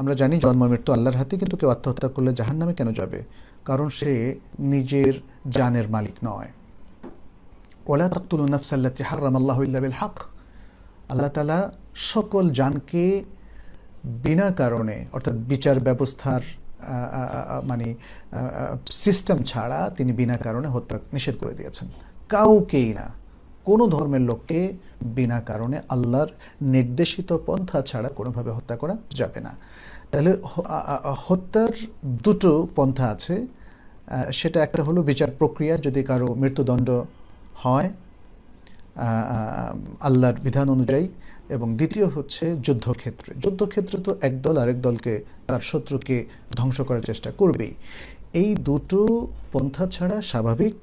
আমরা জানি জন্ম মৃত্যু আল্লাহর হাতে, কিন্তু কেউ আত্মহত্যা করলে জাহান নামে কেন যাবে? কারণ সে নিজের জানের মালিক নয়। ওলা তক্তুল নফসাল্লাতি হারাম আল্লাহ বিল হক। আল্লাহ তালা সকল জানকে বিনা কারণে, অর্থাৎ বিচার ব্যবস্থার মানে সিস্টেম ছাড়া তিনি বিনা কারণে হত্যা নিষেধ করে দিয়েছেন। কাউকেই না। কোনো ধর্মের লোককে বিনা কারণে আল্লাহর নির্দেশিত পন্থা ছাড়া কোনোভাবে হত্যা করা যাবে না। তাহলে হত্যার দুটো পন্থা আছে। সেটা একটা হলো বিচার প্রক্রিয়া, যদি কারও মৃত্যুদণ্ড হয় আল্লাহর বিধান অনুযায়ী এবং দ্বিতীয় হচ্ছে যুদ্ধক্ষেত্রে। যুদ্ধক্ষেত্রে তো একদল আরেক দলকে তার শত্রুকে ধ্বংস করার চেষ্টা করবেই। এই দুটো পন্থা ছাড়া স্বাভাবিক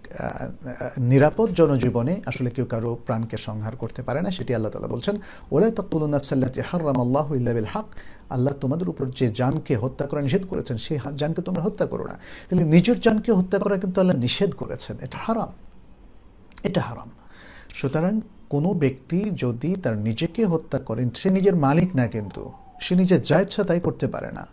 নিরাপদ জনজীবনে আসলে কেউ কারও প্রাণকে সংহার করতে পারে না, সেটি আল্লাহ তালা বলছেন ওলা তকুল নাফসাল্লাতি হারাম আল্লাহ বিল হক। আল্লাহ তোমাদের উপর যে জানকে হত্যা করা নিষেধ করেছেন, সেই জানকে তোমরা হত্যা করো না। তাহলে নিজের জানকে হত্যা করা কিন্তু আল্লাহ নিষেধ করেছেন, এটা হারাম। এটা হারাম। সুতরাং কোনো ব্যক্তি যদি তার নিজেকে হত্যা করেন, সে নিজের মালিক না কিন্তু, সে নিজের যা ইচ্ছা তাই করতে পারে না।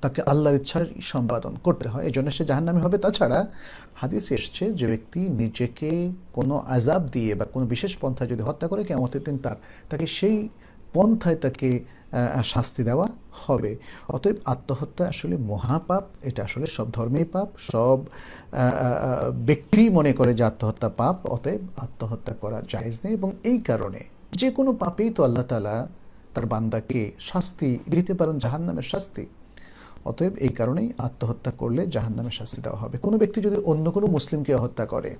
তাকে আল্লাহর ইচ্ছার সম্পাদন করতে হয় এই জন্য সে জাহান্নামী হবে। তাছাড়া হাদিস এসছে যে ব্যক্তি নিজেকে কোনো আজাব দিয়ে বা কোনো বিশেষ পন্থায় যদি হত্যা করে কেমতের দিন তার, তাকে সেই পন্থায় তাকে শাস্তি দেওয়া হবে। অতএব আত্মহত্যা আসলে মহাপাপ, এটা আসলে সব ধর্মেই পাপ, সব ব্যক্তি মনে করে যে আত্মহত্যা পাপ, অতএব আত্মহত্যা করা জায়েজ নেই এবং এই কারণে যে কোনো পাপেই তো আল্লাহ তালা তার বান্দাকে শাস্তি দিতে পারেন, জাহান্নামের শাস্তি। অতএব এই কারণেই আত্মহত্যা করলে জাহান্নামের শাস্তি দেওয়া হবে। কোনো ব্যক্তি যদি অন্য কোনো মুসলিমকে হত্যা করে,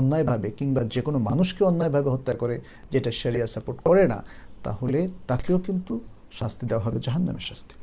অন্যায়ভাবে কিংবা যে কোনো মানুষকে অন্যায়ভাবে হত্যা করে, যেটা শরিয়া সাপোর্ট করে না, তাহলে তাকেও কিন্তু শাস্তি দেওয়া হবে জাহান্নামের শাস্তি।